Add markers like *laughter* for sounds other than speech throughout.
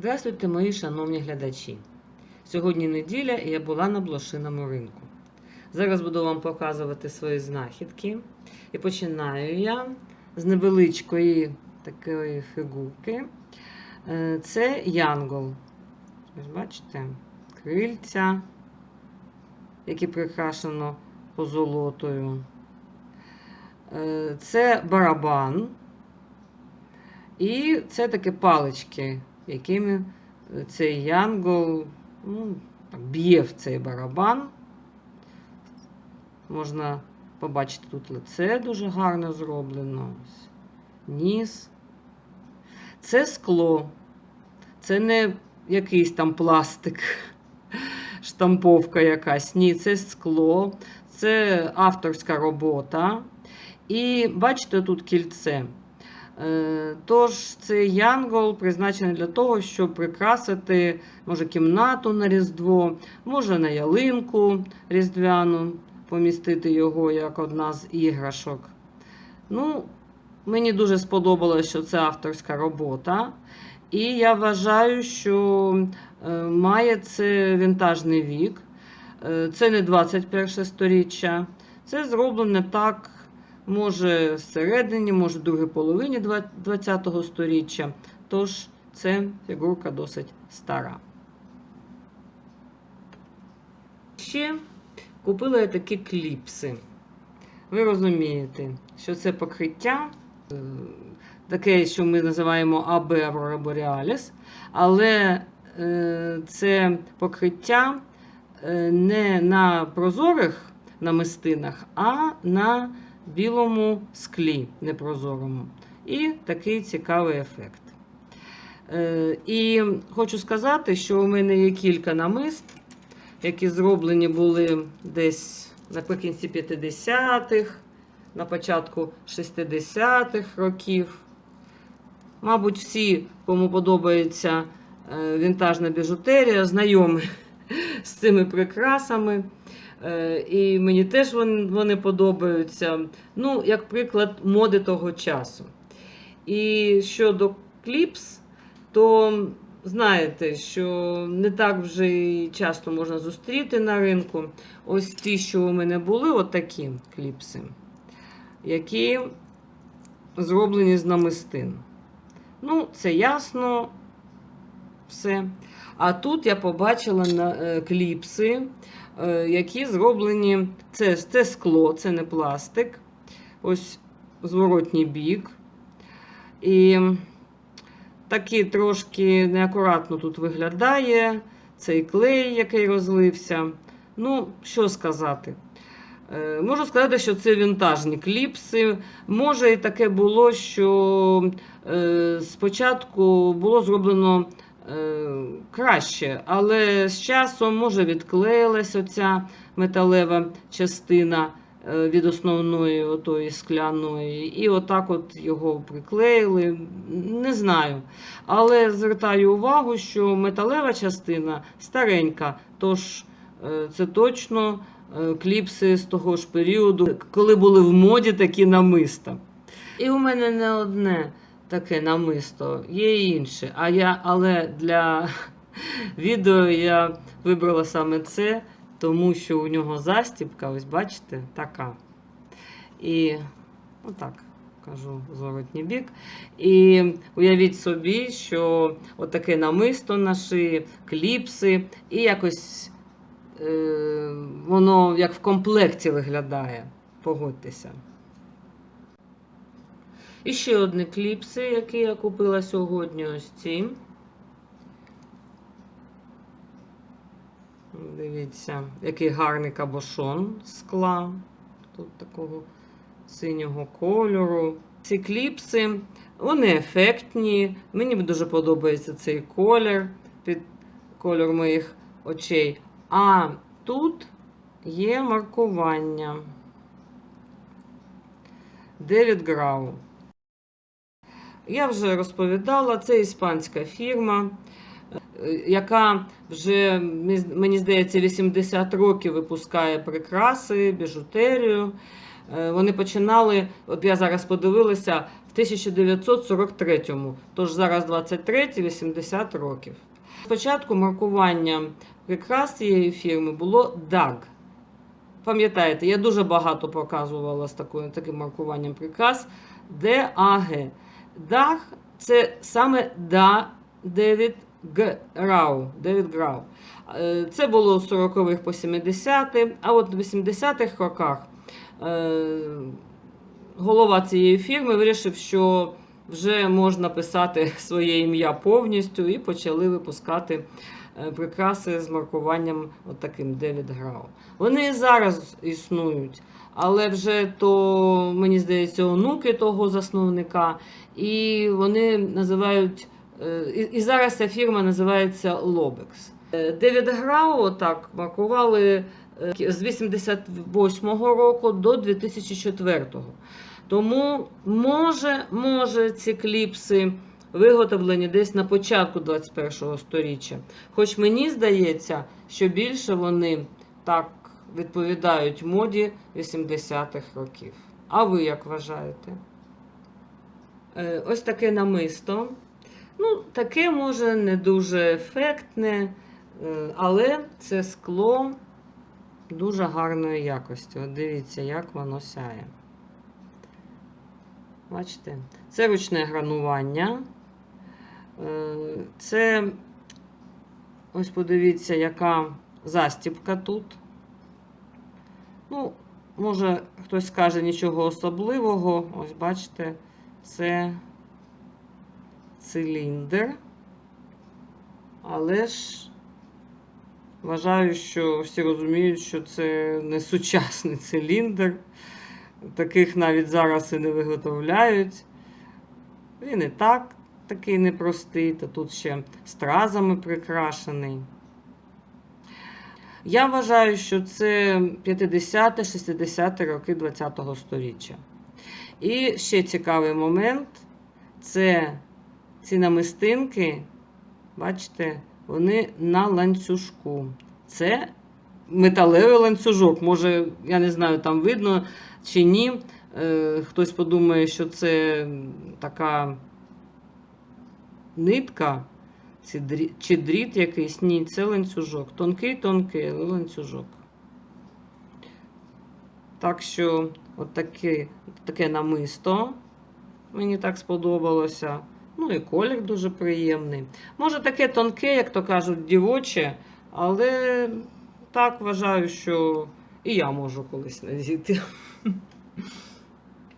Здравствуйте, мої шановні глядачі. Сьогодні неділя і я була на блошиному ринку. Зараз буду вам показувати свої знахідки. І починаю я з невеличкої такої фігурки. Е, Це янгол. Ось бачите, крильця, які прикрашено позолотою. Е, Це барабан. І це такі палички, якими цей янгол ну, б'є в цей барабан. Можна побачити тут лице дуже гарно зроблено. Ніс. Це скло. Це не якийсь там пластик, *laughs* штамповка якась. Ні, це скло, це авторська робота. І бачите тут кільце. Е, Тож цей янгол призначений для того, щоб прикрасити може кімнату на Різдво, може на ялинку різдвяну, помістити його як одна з іграшок. Ну, Мені дуже сподобалося, що це авторська робота. І я вважаю, що е, має це вінтажний вік. Е, Це не 21 сторіччя. Це зроблене так, може всередині, може в другій половині 20-го сторіччя. Тож це фігурка досить стара. Ще купила я такі кліпси. Ви розумієте, що це покриття, е, таке, що ми називаємо АБ Aurora Borealis, але е, це покриття е, не на прозорих намистинах, а на білому склі непрозорому. І такий цікавий ефект. Е, І хочу сказати, що у мене є кілька намист, які зроблені були десь наприкінці 50-х, на початку 60-х років. Мабуть, всі, кому подобається е, вінтажна біжутерія, знайомі *laughs* з цими прикрасами. Е, І мені теж вони, подобаються. Ну, як приклад моди того часу. І щодо кліпс, то знаєте, що не так вже і часто можна зустріти на ринку. Ось ті, що у мене були, от кліпси, які зроблені з намистин. Ну, це ясно все. А тут я побачила на, е, кліпси, е, які зроблені. Це, це скло, це не пластик. Ось зворотній бік. І такий трошки неакуратно тут виглядає цей клей, який розлився. Ну, що сказати? Е, Можу сказати, що це вінтажні кліпси. Може, і таке було, що спочатку було зроблено краще, але з часом, може, відклеїлась оця металева частина е, від основної отої скляної, і отак от його приклеїли. Не знаю. Але звертаю увагу, що металева частина старенька, тож е, це точно е, кліпси з того ж періоду, коли були в моді такі намиста. І у мене не одне таке намисто, є і інше. А я, але для *laughs* відео я вибрала саме це, тому що у нього застібка, ось бачите, така. І отак. Кажу зворотній бік. І уявіть собі, що отаке намисто на шиї, кліпси, і якось е, воно як в комплекті виглядає. Погодьтеся. І ще одні кліпси, які я купила сьогодні, ось ці. Дивіться, який гарний кабошон скла. Тут такого синього кольору. Ці кліпси, вони ефектні. Мені дуже подобається цей колір під кольор моїх очей. А тут є маркування. Девід Грау. Я вже розповідала, це іспанська фірма, е, яка вже, мені здається, 80 років випускає прикраси, біжутерію. Е, Вони починали, от я зараз подивилася, в 1943-му. Тож зараз 23 80 років. Спочатку маркування прикрас цієї фірми було DAG. Пам'ятаєте, я дуже багато показувала з такою, таким маркуванням прикрас. DAG. DAG це саме Да Девід Грау. Девід Грау. Е, Це було з 40-х по 70-х, а от в 80-х роках е, голова цієї фірми вирішив, що вже можна писати *laughs* своє ім'я повністю і почали випускати е, прикраси з маркуванням от Девід Грау. Вони і зараз існують, але вже то, мені здається, онуки того засновника, і вони називають. е, І, зараз ця фірма називається. Е, Девід Грау так маркували е, з 88-го року до 2004-го. Тому може, може ці кліпси виготовлені десь на початку 21-го сторіччя. Хоч мені здається, що більше вони так відповідають моді 80-х років. А ви як вважаєте? Е, Ось таке намисто. Ну, таке може не дуже ефектне, е, але це скло дуже гарної якості. От дивіться, як воно сяє. Бачите? Це ручне гранування. Е, Це, ось подивіться, яка застібка тут. Ну, може, хтось скаже нічого особливого. Ось бачите, це циліндр. Але ж вважаю, що всі розуміють, що це не сучасний циліндр. Таких навіть зараз і не виготовляють. Він і так такий непростий, та тут ще стразами прикрашений. Я вважаю, що це 50-60 роки ХХ століття. І ще цікавий момент це ці намистинки, бачите, вони на ланцюжку. Це металевий ланцюжок. Може, я не знаю, там видно чи ні. Е, Хтось подумає, що це така нитка чи дріт, якийсь. Ні, це ланцюжок. Тонкий-тонкий, ланцюжок. Так що, от таке, таке намисто мені так сподобалося. Ну і колір дуже приємний. Може, таке тонке, як то кажуть, дівоче, але так вважаю, що і я можу колись надіти. *laughs*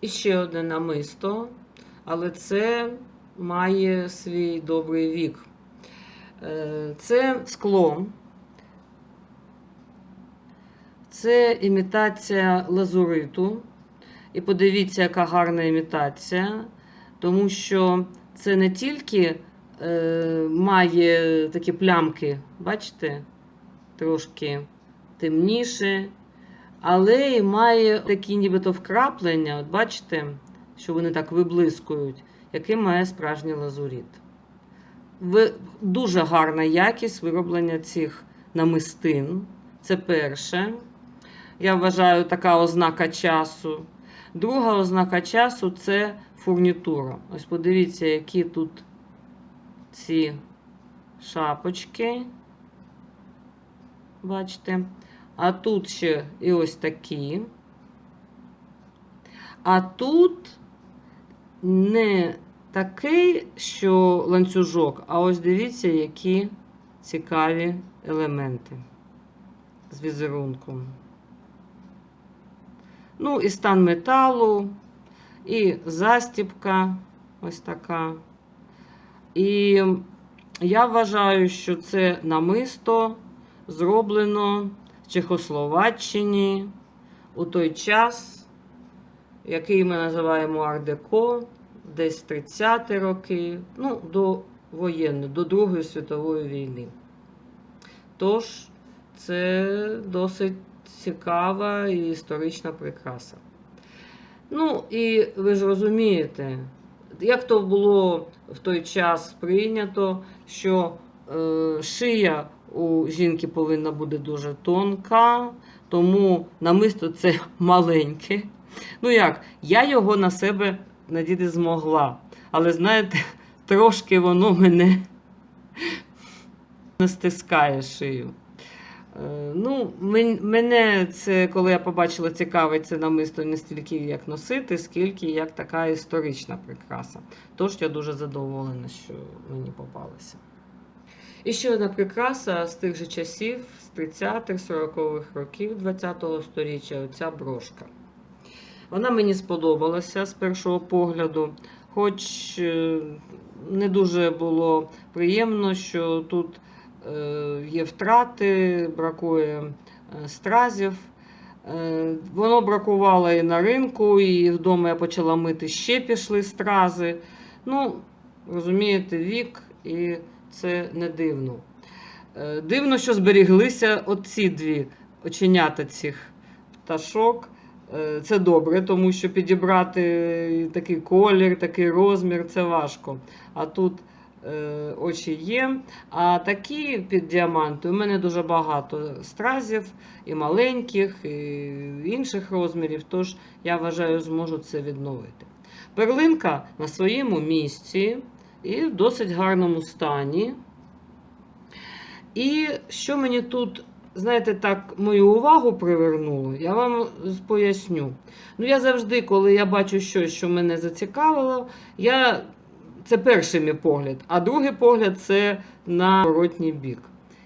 І ще одне намисто, але це має свій добрий вік. Е, Це скло. Це імітація лазуриту. І подивіться, яка гарна імітація, тому що це не тільки е, має такі плямки, бачите, трошки темніше, але і має такі нібито вкраплення. От бачите, що вони так виблискують, який має справжній лазурит. Дуже гарна якість вироблення цих намистин. Це перше. Я вважаю, така ознака часу. Друга ознака часу це фурнітура. Ось подивіться, які тут ці шапочки. Бачите? А тут ще і ось такі. А тут не такий, що ланцюжок, а ось дивіться, які цікаві елементи з візерунком. Ну, і стан металу, і застіпка ось така. І я вважаю, що це намисто зроблено в Чехословаччині у той час, який ми називаємо ардеко, десь 30-ті роки, ну, до воєнної, до Другої світової війни. Тож, це досить цікава і історична прикраса. Ну, і ви ж розумієте, як то було в той час прийнято, що е, шия у жінки повинна бути дуже тонка, тому намисто це *laughs* маленьке. Ну як, я його на себе надіти змогла. Але знаєте, трошки воно мене *laughs* не стискає шию. Е, Ну, мене це, коли я побачила, цікавить це намисто не стільки як носити, скільки як така історична прикраса. Тож я дуже задоволена, що мені попалося. І ще одна прикраса з тих же часів, з 30-х, 40-х років 20-го століття, оця брошка. Вона мені сподобалася з першого погляду, хоч е, не дуже було приємно, що тут е, є втрати, бракує е, стразів. Воно бракувало і на ринку, і вдома я почала мити ще пішли стрази. Ну, розумієте, вік, і це не дивно. Дивно, що зберіглися оці дві оченята цих пташок. Е, Це добре, тому що підібрати такий колір, такий розмір це важко. А тут е, очі є. А такі під діаманти у мене дуже багато стразів, і маленьких, і інших розмірів. Тож я вважаю, зможу це відновити. Перлинка на своєму місці і в досить гарному стані. І що мені тут, знаєте, так, мою увагу привернуло, я вам поясню. Ну, я завжди, коли я бачу щось, що мене зацікавило, я... це перший мій погляд, а другий погляд це на воротній бік.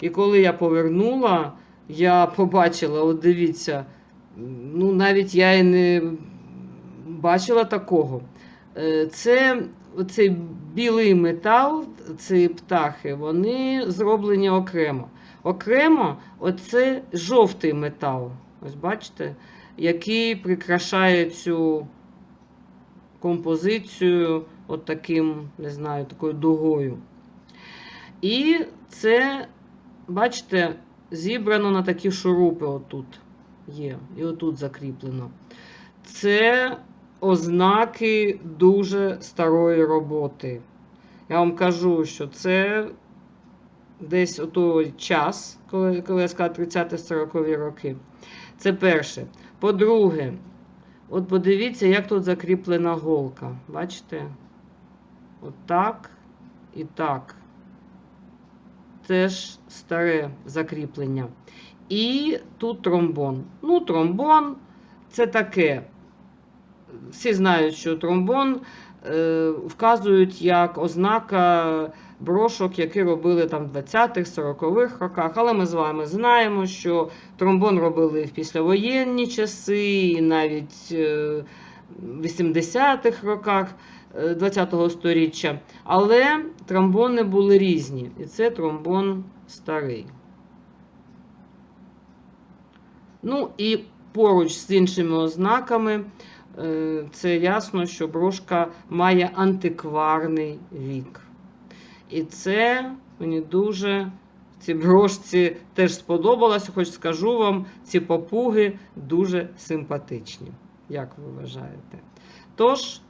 І коли я повернула, я побачила, от дивіться, ну навіть я і не бачила такого. Е, Це оцей білий метал, ці птахи, вони зроблені окремо. Окремо, оце жовтий метал. Ось бачите, який прикрашає цю композицію от таким, не знаю, такою дугою. І це, бачите, зібрано на такі шурупи отут є. І отут закріплено. Це ознаки дуже старої роботи. Я вам кажу, що це десь у той час, коли, коли я сказала 30-40 роки. Це перше. По-друге, от подивіться, як тут закріплена голка. Бачите? От так і так. Теж старе закріплення. І тут тромбон. Ну, тромбон це таке. Всі знають, що тромбон вказують як ознака брошок, які робили там в 20-х, 40-х роках. Але ми з вами знаємо, що тромбон робили в післявоєнні часи, і навіть е, в 80-х роках. 20-го сторіччя, але тромбони були різні, і це тромбон старий. Ну і поруч з іншими ознаками, е, це ясно, що брошка має антикварний вік. І це мені дуже ці брошці теж сподобалося, хоч скажу вам, ці попуги дуже симпатичні. Як ви вважаєте? Тож,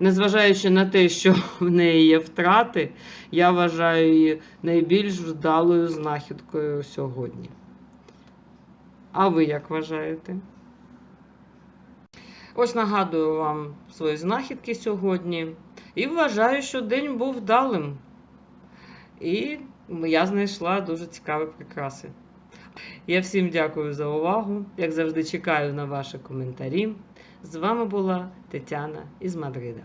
незважаючи на те, що *laughs* в неї є втрати, я вважаю її найбільш вдалою знахідкою сьогодні. А ви як вважаєте? Ось нагадую вам свої знахідки сьогодні. І вважаю, що день був вдалим. І я знайшла дуже цікаві прикраси. Я всім дякую за увагу. Як завжди, чекаю на ваші коментарі. З вами була Тетяна із Мадрида.